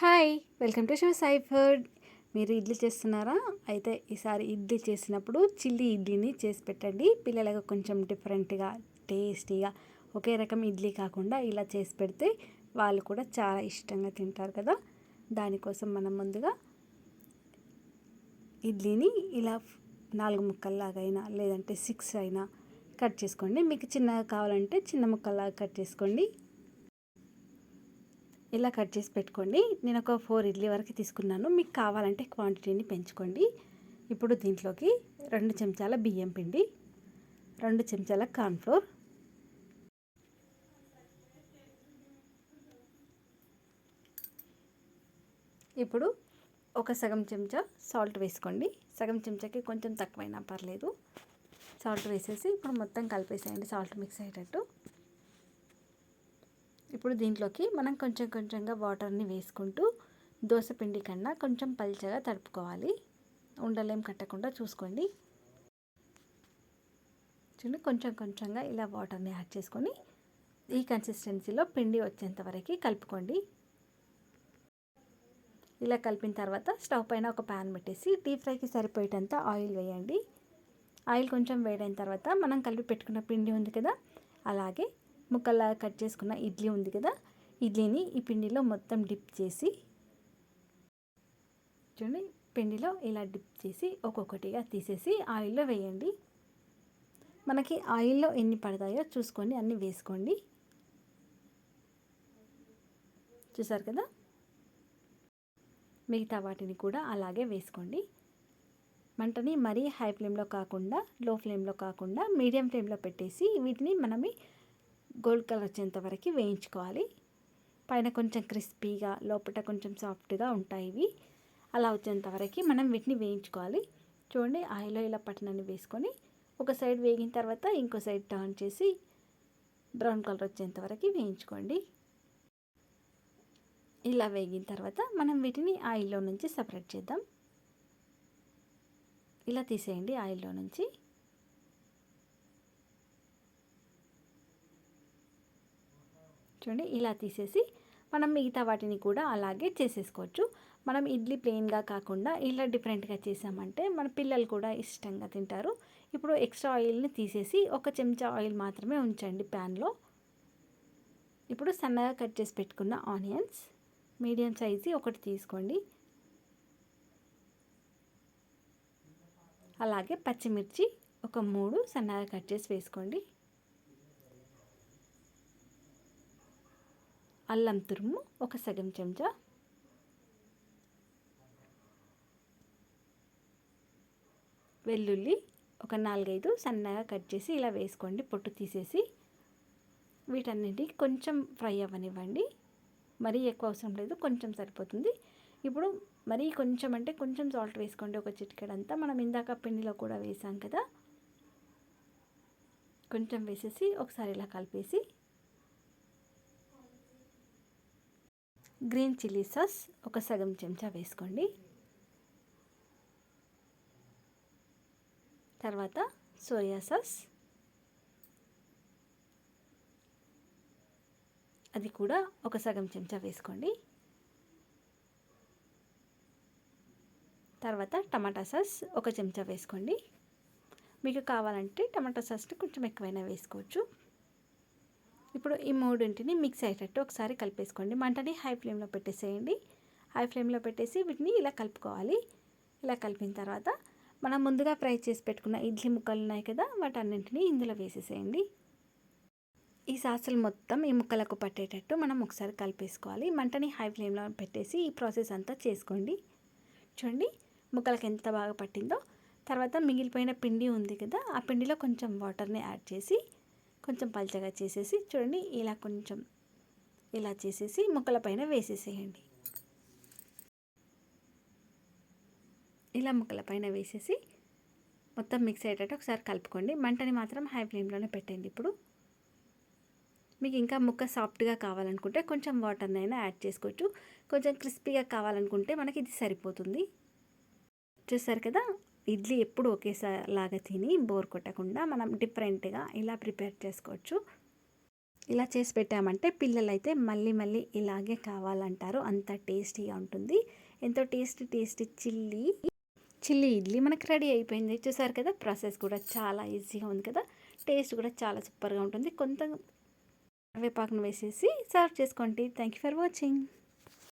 Hi welcome to show Sai food. మీరు ఇడ్లీ చేస్తున్నారా? అయితే ఈసారి ఇడ్లీ చేసినప్పుడు చిల్లీ ఇడ్లీని చేసి పెట్టండి. పిల్లలకు కొంచెం డిఫరెంట్గా టేస్టీగా ఒకే రకం ఇడ్లీ కాకుండా ఇలా చేసి పెడితే వాళ్ళు కూడా చాలా ఇష్టంగా తింటారు కదా. దానికోసం మనం ముందుగా ఇడ్లీని ఇలా నాలుగు ముక్కల్లాగైనా లేదంటే సిక్స్ అయినా కట్ చేసుకోండి. మీకు చిన్నగా కావాలంటే చిన్న ముక్కల్లాగా కట్ చేసుకోండి. ఇలా కట్ చేసి పెట్టుకోండి. నేను ఒక ఫోర్ ఇడ్లీ వరకు తీసుకున్నాను. మీకు కావాలంటే క్వాంటిటీని పెంచుకోండి. ఇప్పుడు దీంట్లోకి రెండు చెంచాల బియ్యం పిండి రెండు చెంచాల కార్న్ఫ్లోర్ ఇప్పుడు ఒక సగం చెంచా సాల్ట్ వేసుకోండి. సగం చెంచాకి కొంచెం తక్కువైనా పర్లేదు. సాల్ట్ వేసేసి ఇప్పుడు మొత్తం కలిపేసేయండి. సాల్ట్ మిక్స్ అయ్యేటట్టు. ఇప్పుడు దీంట్లోకి మనం కొంచెం కొంచెంగా వాటర్ని వేసుకుంటూ పిండి కన్నా కొంచెం పల్చగా తడుపుకోవాలి. ఉండలేం కట్టకుండా చూసుకోండి. చూడండి కొంచెం కొంచెంగా ఇలా వాటర్ని యాడ్ చేసుకొని ఈ కన్సిస్టెన్సీలో పిండి వచ్చేంత వరకు కలుపుకోండి. ఇలా కలిపిన తర్వాత స్టవ్ పైన ఒక ప్యాన్ పెట్టేసి డీప్ ఫ్రైకి సరిపోయేటంత ఆయిల్ వేయండి. ఆయిల్ కొంచెం వేడైన తర్వాత మనం కలిపి పెట్టుకున్న పిండి ఉంది కదా అలాగే ముక్కల్లా కట్ చేసుకున్న ఇడ్లీ ఉంది కదా ఇడ్లీని ఈ పిండిలో మొత్తం డిప్ చేసి చూడండి పిండిలో ఇలా డిప్ చేసి ఒక్కొక్కటిగా తీసేసి ఆయిల్లో వేయండి. మనకి ఆయిల్లో ఎన్ని పడతాయో చూసుకొని అన్నీ వేసుకోండి. చూసారు కదా? మిగతా వాటిని కూడా అలాగే వేసుకోండి. మంటని మరీ హై ఫ్లేమ్లో కాకుండా లో ఫ్లేమ్లో కాకుండా మీడియం ఫ్లేమ్లో పెట్టేసి వీటిని మనమే గోల్డ్ కలర్ వచ్చేంత వరకు వేయించుకోవాలి. పైన కొంచెం క్రిస్పీగా లోపల కొంచెం సాఫ్ట్గా ఉంటాయి ఇవి. అలా వచ్చేంత వరకు మనం వీటిని వేయించుకోవాలి. చూడండి ఆయిల్లో ఇలా పట్టణాన్ని వేసుకొని ఒక సైడ్ వేగిన తర్వాత ఇంకో సైడ్ టర్న్ చేసి బ్రౌన్ కలర్ వచ్చేంత వరకు వేయించుకోండి. ఇలా వేగిన తర్వాత మనం వీటిని ఆయిల్లో నుంచి సపరేట్ చేద్దాం. ఇలా తీసేయండి ఆయిల్లో నుంచి. చూడండి ఇలా తీసేసి మనం మిగతా వాటిని కూడా అలాగే చేసేసుకోవచ్చు. మనం ఇడ్లీ ప్లెయిన్గా కాకుండా ఇలా డిఫరెంట్గా చేసామంటే మన పిల్లలు కూడా ఇష్టంగా తింటారు. ఇప్పుడు ఎక్స్ట్రా ఆయిల్ని తీసేసి ఒక చెంచా ఆయిల్ మాత్రమే ఉంచండి ప్యాన్లో ఇప్పుడు సన్నగా కట్ చేసి పెట్టుకున్న ఆనియన్స్ మీడియం సైజు ఒకటి తీసుకోండి. అలాగే పచ్చిమిర్చి ఒక మూడు సన్నగా కట్ చేసి వేసుకోండి. అల్లం తురుము ఒక సగం చెంచా. వెల్లుల్లి ఒక నాలుగైదు సన్నగా కట్ చేసి ఇలా వేసుకోండి పొట్టు తీసేసి. వీటన్నిటి కొంచెం ఫ్రై అవ్వనివ్వండి. మరీ ఎక్కువ అవసరం లేదు కొంచెం సరిపోతుంది. ఇప్పుడు మరీ కొంచెం అంటే కొంచెం సాల్ట్ వేసుకోండి ఒక చిటికెడంతా. మనం ఇందాక పిండిలో కూడా వేసాం కదా. కొంచెం వేసేసి ఒకసారి ఇలా కలిపేసి గ్రీన్ చిల్లీ సాస్ ఒక సగం చెంచా వేసుకోండి. తర్వాత సోయా సాస్. అది కూడా ఒక సగం చెంచా వేసుకోండి. తర్వాత టమాటా సాస్ ఒక చెంచా వేసుకోండి. మీకు కావాలంటే టమాటా సాస్ని కొంచెం ఎక్కువైనా వేసుకోవచ్చు. ఇప్పుడు ఈ మూడింటిని మిక్స్ అయ్యేటట్టు ఒకసారి కలిపేసుకోండి. మంటని హై ఫ్లేమ్లో పెట్టేసేయండి. హై ఫ్లేమ్లో పెట్టేసి వీటిని ఇలా కలుపుకోవాలి. ఇలా కలిపిన తర్వాత మనం ముందుగా ఫ్రై చేసి పెట్టుకున్న ఇడ్లీ ముక్కలు ఉన్నాయి కదా వాటన్నింటినీ ఇందులో వేసేసేయండి. ఈ సాసులు మొత్తం ఈ ముక్కలకు పట్టేటట్టు మనం ఒకసారి కలిపేసుకోవాలి. మంటని హై ఫ్లేమ్లో పెట్టేసి ఈ ప్రాసెస్ అంతా చేసుకోండి. చూడండి ముక్కలకు ఎంత బాగా పట్టిందో. తర్వాత మిగిలిపోయిన పిండి ఉంది కదా ఆ పిండిలో కొంచెం వాటర్ని యాడ్ చేసి కొంచెం పల్చగా చేసేసి చూడండి ఇలా కొంచెం ఇలా చేసేసి ముక్కల పైన వేసేసేయండి. ఇలా ముక్కల పైన వేసేసి మొత్తం మిక్స్ అయ్యేటట్టు ఒకసారి కలుపుకోండి. మంటని మాత్రం హై ఫ్లేమ్లోనే పెట్టండి ఇప్పుడు. మీకు ఇంకా ముక్క సాఫ్ట్గా కావాలనుకుంటే కొంచెం వాటర్నైనా యాడ్ చేసుకోవచ్చు. కొంచెం క్రిస్పీగా కావాలనుకుంటే మనకి ఇది సరిపోతుంది. చూసారు కదా? ఇడ్లీ ఎప్పుడు ఒకేసారిలాగా తిని బోర్ కొట్టకుండా మనం డిఫరెంట్గా ఇలా ప్రిపేర్ చేసుకోవచ్చు. ఇలా చేసి పెట్టామంటే పిల్లలైతే మళ్ళీ మళ్ళీ ఇలాగే కావాలంటారు. అంత టేస్టీగా ఉంటుంది. ఎంతో tasty tasty chilli. Chilli idli మనకు రెడీ అయిపోయింది. చూసారు కదా? ప్రాసెస్ కూడా చాలా ఈజీగా ఉంది కదా? టేస్ట్ కూడా చాలా సూపర్గా ఉంటుంది. కొంత కరివేపాకును వేసేసి సర్వ్ చేసుకోండి. Thank you for watching.